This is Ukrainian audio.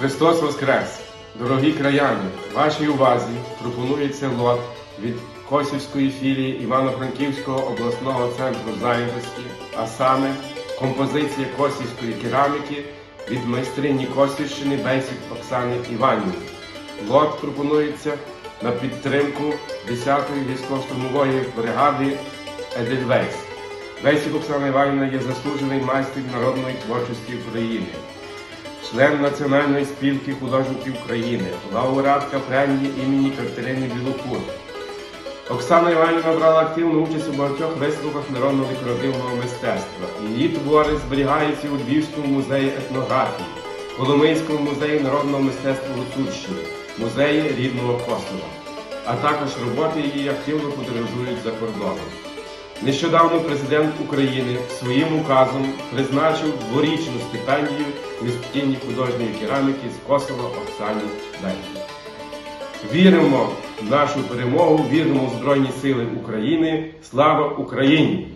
Христос Воскрес! Дорогі краяни! Вашій увазі пропонується лот від Косівської філії Івано-Франківського обласного центру зайнятості, а саме композиція косівської кераміки від майстрині Косівщини Бейсік Оксани Іванівни. Лот пропонується на підтримку 10-ї військово-штурмової бригади Едельвейс. Бейсік Оксана Іванівна є заслужений майстер народної творчості України член Національної спілки художників України, лауреатка премії імені Катерини Білокур. Оксана Іванівна брала активну участь у багатьох виставках народного декоративного мистецтва. Її твори зберігаються у Львівському музеї етнографії, Коломийському музеї народного мистецтва Гуцульщини, музеї рідного Косова. А також роботи її активно подорожують за кордоном. Нещодавно президент України своїм указом призначив дворічну стипендію мисткині художньої кераміки з Косова Оксані Бенкі. Віримо в нашу перемогу, віримо в Збройні Сили України. Слава Україні!